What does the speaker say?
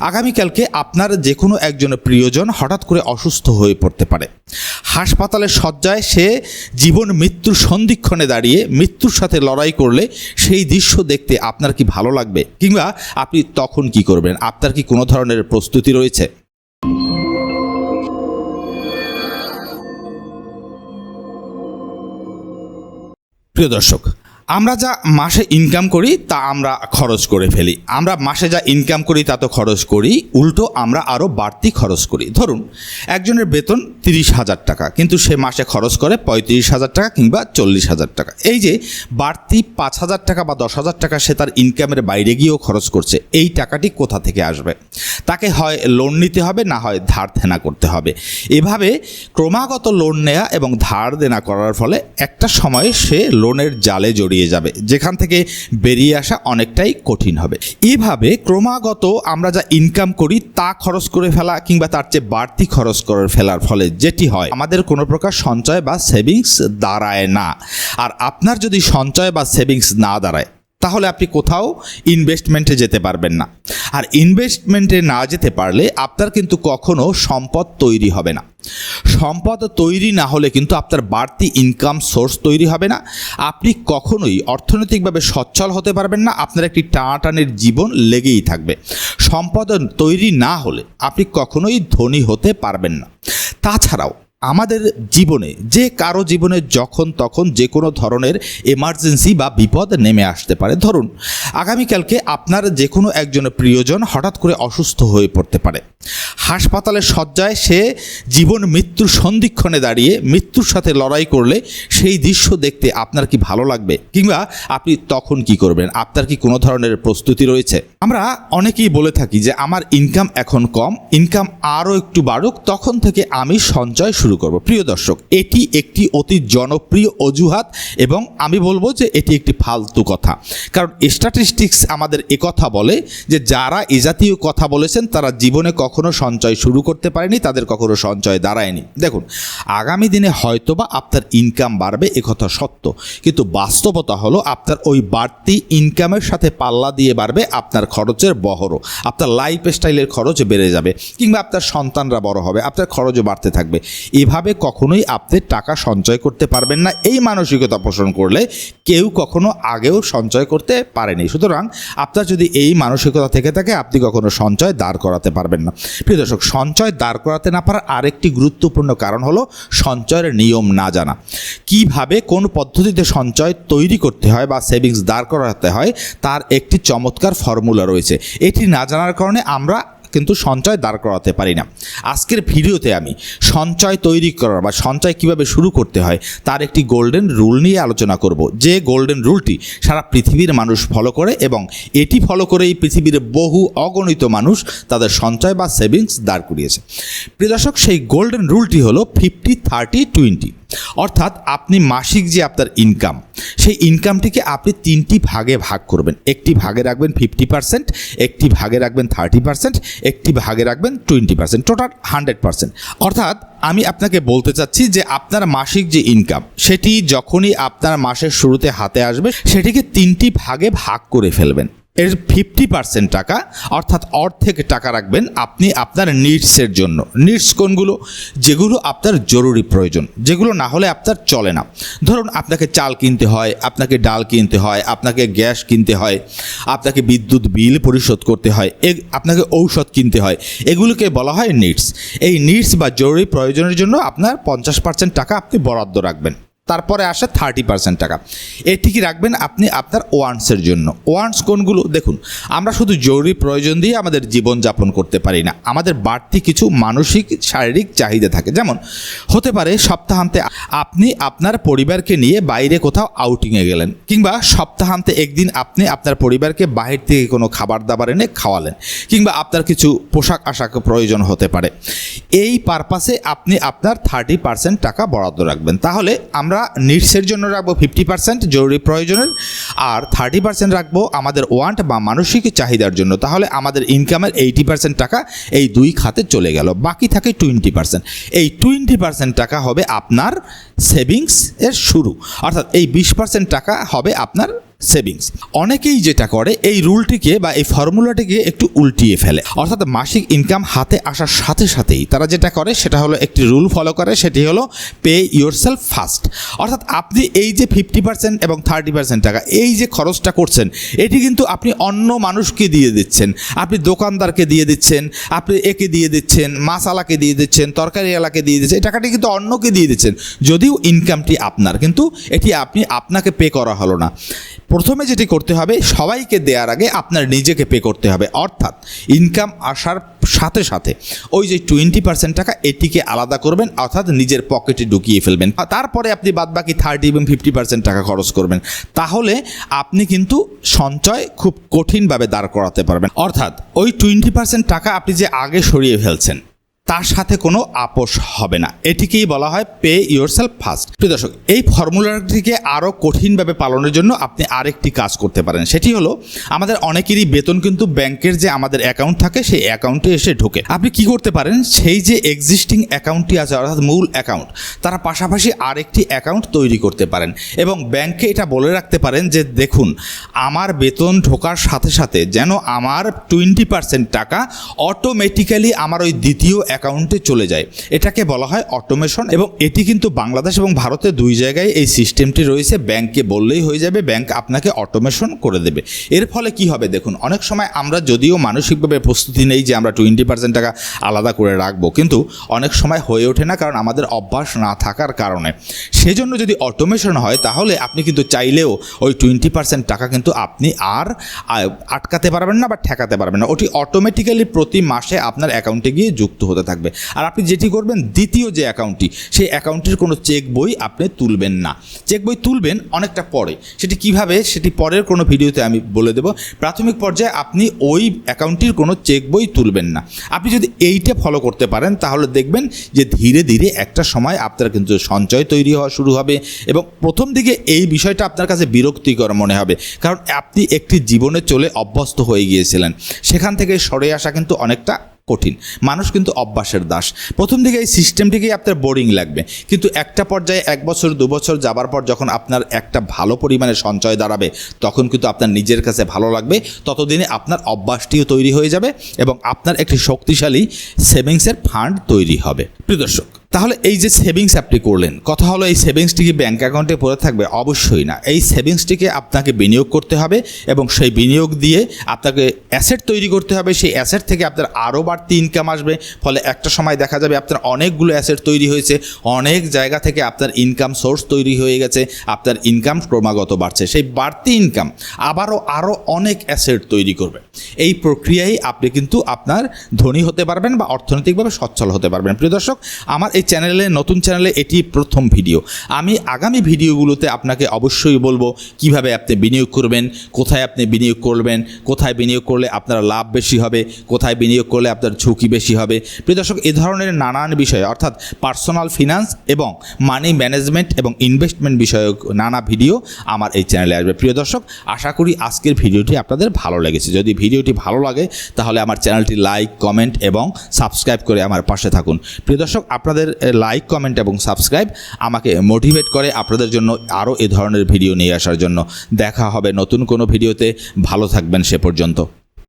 আগামীকালকে আপনার যে কোনো একজনের প্রিয়জন হঠাৎ করে অসুস্থ হয়ে পড়তে পারে। হাসপাতালের শয্যায় সে জীবন মৃত্যুর সন্ধিক্ষণে দাঁড়িয়ে মৃত্যুর সাথে লড়াই করলে সেই দৃশ্য দেখতে আপনার কি ভালো লাগবে? কিংবা আপনি তখন কি করবেন? আপনার কি কোনো ধরনের প্রস্তুতি রয়েছে? প্রিয় দর্শক আমরা যা মাসে ইনকাম করি, তা আমরা খরচ করে ফেলি। আমরা মাসে যা ইনকাম করি, তা তো খরচ করি। উল্টো আমরা আরও বাড়তি খরচ করি। ধরুন, একজনের বেতন তিরিশ হাজার টাকা, কিন্তু সে মাসে খরচ করে পঁয়ত্রিশ হাজার টাকা কিংবা চল্লিশ হাজার টাকা। এই যে বাড়তি পাঁচ হাজার টাকা বা দশ হাজার টাকা সে তার ইনকামের বাইরে গিয়েও খরচ করছে, এই টাকাটি কোথা থেকে আসবে? তাকে হয় লোন নিতে হবে, না হয় ধার দেনা করতে হবে। এভাবে ক্রমাগত লোন নেওয়া এবং ধার দেনা করার ফলে একটা সময়ে সে লোনের জালে জড়িয়ে যাবে। যেখান থেকে বেরিয়ে আসা অনেকটাই কঠিন হবে। এভাবে ক্রমাগত আমরা যা ইনকাম করি তা খরচ করে ফেলা কিংবা তার চেয়ে বাড়তি খরচ করে ফেলার ফলে যেটি হয়, আমাদের কোনো প্রকার সঞ্চয় বা সেভিংস দাঁড়ায় না। আর আপনার যদি সঞ্চয় বা সেভিংস না দাঁড়ায় তাহলে আপনি কোথাও ইনভেস্টমেন্টে যেতে পারবেন না। আর ইনভেস্টমেন্টে না যেতে পারলে আপনার কিন্তু কখনো সম্পদ তৈরি হবে না। সম্পদ তৈরি না হলে কিন্তু আপনার বাড়তি ইনকাম সোর্স তৈরি হবে না। আপনি কখনোই অর্থনৈতিকভাবে সচ্ছল হতে পারবেন না। আপনার একটি টানাটানের জীবন লেগেই থাকবে। সম্পদ তৈরি না হলে আপনি কখনোই ধনী হতে পারবেন না। তাছাড়াও আমাদের জীবনে, যে কারও জীবনে যখন তখন যে কোনো ধরনের এমার্জেন্সি বা বিপদ নেমে আসতে পারে। ধরুন, আগামীকালকে আপনার যে কোনো একজনের প্রিয়জন হঠাৎ করে অসুস্থ হয়ে পড়তে পারে। হাসপাতালের শয্যায় সে জীবন মৃত্যুর সন্ধিক্ষণে দাঁড়িয়ে মৃত্যুর সাথে লড়াই করলে সেই দৃশ্য দেখতে আপনার কি ভালো লাগবে? কিংবা আপনি তখন কি করবেন? আপনার কি কোনো ধরনের প্রস্তুতি রয়েছে? আমরা অনেকেই বলে থাকি যে, আমার ইনকাম এখন কম ইনকাম আরও একটু বাড়ুক, তখন থেকে আমি সঞ্চয় শুরু করব। প্রিয় দর্শক, এটি একটি অতি জনপ্রিয় অজুহাত এবং আমি বলব যে এটি একটি ফালতু কথা। কারণ স্ট্যাটিস্টিক্স আমাদের একথা বলে যে যারা এ জাতীয় কথা বলেছেন, তারা জীবনে কখনো সঞ্চয় শুরু করতে পারেনি, তাদের কখনো সঞ্চয় দাঁড়ায়নি। দেখুন, আগামী দিনে হয়তোবা আপনার ইনকাম বাড়বে একথা সত্য। কিন্তু বাস্তবতা হলো আপনার ওই বাড়তি ইনকামের সাথে পাল্লা দিয়ে বাড়বে আপনার খরচের বহরও। আপনার লাইফ স্টাইলের খরচ বেড়ে যাবে, কিংবা আপনার সন্তানরা বড় হবে, আপনার খরচও বাড়তে থাকবে। এভাবে কখনোই আপনি টাকা সঞ্চয় করতে পারবেন না। এই মানসিকতা পোষণ করলে কেউ কখনো আগেও সঞ্চয় করতে পারেনি। সুতরাং আপনার যদি এই মানসিকতা থেকে থাকে, আপনি কখনো সঞ্চয় দাঁড় করাতে পারবেন না। প্রিয় দর্শক, সঞ্চয় দাঁড় করাতে না পারার আরেকটি গুরুত্বপূর্ণ কারণ হলো সঞ্চয়ের নিয়ম না জানা। কীভাবে, কোন পদ্ধতিতে সঞ্চয় তৈরি করতে হয় বা সেভিংস দাঁড় করাতে হয়, তার একটি চমৎকার ফর্মুলা রয়েছে। এটি না জানার কারণে আমরা কিন্তু সঞ্চয় দাঁড় করাতে পারি না। আজকের ভিডিওতে আমি সঞ্চয় তৈরি করার বা সঞ্চয় কীভাবে শুরু করতে হয় তার একটি গোল্ডেন রুল নিয়ে আলোচনা করব। যে গোল্ডেন রুলটি সারা পৃথিবীর মানুষ ফলো করে এবং এটি ফলো করেই পৃথিবীর বহু অগণিত মানুষ তাদের সঞ্চয় বা সেভিংস দাঁড় করিয়েছে। প্রিয় দর্শক, সেই গোল্ডেন রুলটি হলো ফিফটি থার্টি টোয়েন্টি অর্থাৎ আপনি মাসিক যে আপনার ইনকাম সেই ইনকামটিকে আপনি তিনটি ভাগে ভাগ করবেন। একটি ভাগে রাখবেন ফিফটি পার্সেন্ট একটি ভাগে রাখবেন থার্টি পার্সেন্ট একটি ভাগে রাখবেন twenty percent total hundred percent অর্থাৎ আমি আপনাকে বলতে চাচ্ছি যে আপনার মাসিক যে ইনকাম সেটি যখনই আপনার মাসের শুরুতে হাতে আসবে, সেটিকে তিনটি ভাগে ভাগ করে ফেলবেন। এর ফিফটি পার্সেন্ট টাকা, অর্থাৎ অর্ধেক টাকা রাখবেন আপনি আপনার নিডসের জন্য। নিডস কোনগুলো? যেগুলো আপনার জরুরি প্রয়োজন, যেগুলো না হলে আপনার চলে না। ধরুন আপনাকে চাল কিনতে হয়, আপনাকে ডাল কিনতে হয়, আপনাকে গ্যাস কিনতে হয়, আপনাকে বিদ্যুৎ বিল পরিশোধ করতে হয়, এ, আপনাকে ঔষধ কিনতে হয়, এগুলোকে বলা হয় নিডস এই নিডস বা জরুরি প্রয়োজনের জন্য আপনার পঞ্চাশ পার্সেন্ট টাকা আপনি বরাদ্দ রাখবেন। তারপরে আসে থার্টি পার্সেন্ট টাকা। এটি কি রাখবেন আপনি আপনার ওয়ান্টসের জন্য। ওয়ান্টস কোনগুলো? দেখুন, আমরা শুধু জরুরি প্রয়োজন দিয়ে আমাদের জীবনযাপন করতে পারি না। আমাদের বাড়তি কিছু মানসিক, শারীরিক চাহিদা থাকে। যেমন, হতে পারে সপ্তাহান্তে আপনি আপনার পরিবারকে নিয়ে বাইরে কোথাও আউটিংয়ে গেলেন, কিংবা সপ্তাহান্তে একদিন আপনি আপনার পরিবারকে বাহির থেকে কোনো খাবার দাবার এনে খাওয়ালেন, কিংবা আপনার কিছু পোশাক আশাক প্রয়োজন হতে পারে। এই পারপাসে আপনি আপনার থার্টি পার্সেন্ট টাকা বরাদ্দ রাখবেন। তাহলে আমরা নিডসের জন্য রাখব ফিফটি পার্সেন্ট জরুরি প্রয়োজনের, আর থার্টি পার্সেন্ট রাখব আমাদের ওয়ান্ট বা মানসিক চাহিদার জন্য। তাহলে আমাদের ইনকামের এইটি পার্সেন্ট টাকা এই দুই খাতে চলে গেল। বাকি থাকে টোয়েন্টি পার্সেন্ট এই টোয়েন্টি পার্সেন্ট টাকা হবে আপনার সেভিংস এর শুরু। অর্থাৎ এই বিশ পার্সেন্ট টাকা হবে আপনার সেভিংস। অনেকেই যেটা করে, এই রুলটিকে বা এই ফর্মুলাটিকে একটু উল্টিয়ে ফেলে। অর্থাৎ মাসিক ইনকাম হাতে আসার সাথে সাথেই তারা যেটা করে, সেটা হলো একটি রুল ফলো করে, সেটি হলো পে ইয়োর সেলফ ফার্স্ট অর্থাৎ আপনি এই যে ফিফটি পার্সেন্ট এবং থার্টি পার্সেন্ট টাকা, এই যে খরচটা করছেন, এটি কিন্তু আপনি অন্য মানুষকে দিয়ে দিচ্ছেন। আপনি দোকানদারকে দিয়ে দিচ্ছেন, আপনি একে দিয়ে দিচ্ছেন মাসালাকে দিয়ে দিচ্ছেন, তরকারিওয়ালাকে দিয়ে দিচ্ছেন, এই টাকাটি কিন্তু অন্যকে দিয়ে দিচ্ছেন। যদিও ইনকামটি আপনার, কিন্তু এটি আপনি আপনাকে পে করা হলো না। প্রথমে যেটি করতে হবে, সবাইকে দেওয়ার আগে আপনার নিজেকে পে করতে হবে। অর্থাৎ ইনকাম আসার সাথে সাথে ওই যে টোয়েন্টি পার্সেন্ট টাকা এটিকে আলাদা করবেন, অর্থাৎ নিজের পকেটে ঢুকিয়ে ফেলবেন। তারপরে আপনি বাদবাকি থার্টি এবং ফিফটি পার্সেন্ট টাকা খরচ করবেন। তাহলে আপনি কিন্তু সঞ্চয় খুব কঠিনভাবে দাঁড় করাতে পারবেন। অর্থাৎ, ওই টোয়েন্টি পার্সেন্ট টাকা আপনি যে আগে সরিয়ে ফেলছেন তার সাথে কোনো আপোষ হবে না। এটিকেই বলা হয় পে ইয়োর সেলফ ফার্স্ট প্রিয় দর্শক, এই ফর্মুলাটিকে আরও কঠিনভাবে পালনের জন্য আপনি আরেকটি কাজ করতে পারেন। সেটি হলো, আমাদের অনেকেরই বেতন কিন্তু ব্যাংকের যে আমাদের অ্যাকাউন্ট থাকে, সেই অ্যাকাউন্টে এসে ঢোকে। আপনি কি করতে পারেন? সেই যে এক্সিস্টিং অ্যাকাউন্টটি আছে, অর্থাৎ মূল অ্যাকাউন্ট তারা পাশাপাশি আরেকটি অ্যাকাউন্ট তৈরি করতে পারেন। এবং ব্যাংকে এটা বলে রাখতে পারেন যে, দেখুন, আমার বেতন ঢোকার সাথে সাথে যেন আমার টোয়েন্টি পার্সেন্ট টাকা অটোমেটিক্যালি আমার ওই দ্বিতীয় অ্যাকাউন্টে চলে যায়। এটাকে বলা হয় অটোমেশন এবং এটি কিন্তু বাংলাদেশ এবং ভারতে দুই জায়গায় এই সিস্টেমটি রয়েছে। ব্যাংকে বললেই হয়ে যাবে, ব্যাংক আপনাকে অটোমেশন করে দেবে। এর ফলে কি হবে দেখুন, অনেক সময় আমরা যদিও মানসিকভাবে প্রস্তুতি নেই যে আমরা টোয়েন্টি পার্সেন্ট টাকা আলাদা করে রাখব, কিন্তু অনেক সময় হয়ে ওঠে না কারণ আমাদের অভ্যাস না থাকার কারণে। সেজন্য যদি অটোমেশন হয়, তাহলে আপনি কিন্তু চাইলেও ওই টোয়েন্টি পার্সেন্ট টাকা কিন্তু আপনি আর আটকাতে পারবেন না বা ঠেকাতে পারবেন না। ওটি অটোমেটিক্যালি প্রতি মাসে আপনার অ্যাকাউন্টে গিয়ে যুক্ত হতে থাকবে। আর আপনি যেটি করবেন, দ্বিতীয় যে অ্যাকাউন্টটি, সেই অ্যাকাউন্টের কোনো চেক বই আপনি তুলবেন না। চেক বই তুলবেন অনেকটা পরে। সেটি কীভাবে, সেটি পরের কোনো ভিডিওতে আমি বলে দেব। প্রাথমিক পর্যায়ে আপনি ওই অ্যাকাউন্টটির কোনো চেক বই তুলবেন না। আপনি যদি এইটা ফলো করতে পারেন, তাহলে দেখবেন যে ধীরে ধীরে একটা সময় আপনার কিন্তু সঞ্চয় তৈরি হওয়া শুরু হবে এবং প্রথম দিকে এই বিষয়টা আপনার কাছে বিরক্তিকর মনে হবে। কারণ আপনি একটি জীবনে চলে অভ্যস্ত হয়ে গিয়েছিলেন। সেখান থেকে সরে আসা কিন্তু অনেকটা কঠিন। মানুষ কিন্তু অভ্যাসের দাস। প্রথম দিকে এই সিস্টেমটিকেই আপনার বোরিং লাগবে। কিন্তু একটা পর্যায়ে এক বছর, দু বছর যাবার পর যখন আপনার একটা ভালো পরিমাণে সঞ্চয় দাঁড়াবে, তখন কিন্তু আপনার নিজের কাছে ভালো লাগবে। ততদিনে আপনার অভ্যাসটিও তৈরি হয়ে যাবে এবং আপনার একটি শক্তিশালী সেভিংসের ফান্ড তৈরি হবে। প্রিয় দর্শক তাহলে এই যে সেভিংস আপনি করলেন, কথা হলো এই সেভিংসটি কি ব্যাঙ্ক অ্যাকাউন্টে পড়ে থাকবে? অবশ্যই না। এই সেভিংসটিকে আপনাকে বিনিয়োগ করতে হবে এবং সেই বিনিয়োগ দিয়ে আপনাকে অ্যাসেট তৈরি করতে হবে। সেই অ্যাসেট থেকে আপনার আরও বাড়তি ইনকাম আসবে। ফলে একটা সময় দেখা যাবে আপনার অনেকগুলো অ্যাসেট তৈরি হয়েছে। অনেক জায়গা থেকে আপনার ইনকাম সোর্স তৈরি হয়ে গেছে। আপনার ইনকাম ক্রমাগত বাড়ছে। সেই বাড়তি ইনকাম আবারও আরও অনেক অ্যাসেট তৈরি করবে। এই প্রক্রিয়ায় আপনি কিন্তু আপনার ধনী হতে পারবেন বা অর্থনৈতিকভাবে সচ্ছল হতে পারবেন। প্রিয় দর্শক, আমার এই চ্যানেলে নতুন চ্যানেলে এটি প্রথম ভিডিও আমি আগামী ভিডিওগুলোতে আপনাকে অবশ্যই বলব কীভাবে আপনি বিনিয়োগ করবেন, কোথায় আপনি বিনিয়োগ করবেন, কোথায় বিনিয়োগ করলে আপনার লাভ বেশি হবে, কোথায় বিনিয়োগ করলে আপনার ঝুঁকি বেশি হবে। প্রিয় দর্শক, এ ধরনের নানান বিষয়, অর্থাৎ পার্সোনাল ফিনান্স এবং মানি ম্যানেজমেন্ট এবং ইনভেস্টমেন্ট বিষয়ক নানা ভিডিও আমার এই চ্যানেলে আসবে। প্রিয় দর্শক, আশা করি আজকের ভিডিওটি আপনাদের ভালো লেগেছে। যদি ভিডিওটি ভালো লাগে, তাহলে আমার চ্যানেলটি লাইক কমেন্ট এবং সাবস্ক্রাইব করে আমার পাশে থাকুন। প্রিয় দর্শক, আপনাদের লাইক কমেন্ট এবং সাবস্ক্রাইব আমাকে মোটিভেট করে আপনাদের জন্য আরও এ ধরনের ভিডিও নিয়ে আসার জন্য। দেখা হবে নতুন কোনো ভিডিওতে ভালো থাকবেন সে পর্যন্ত।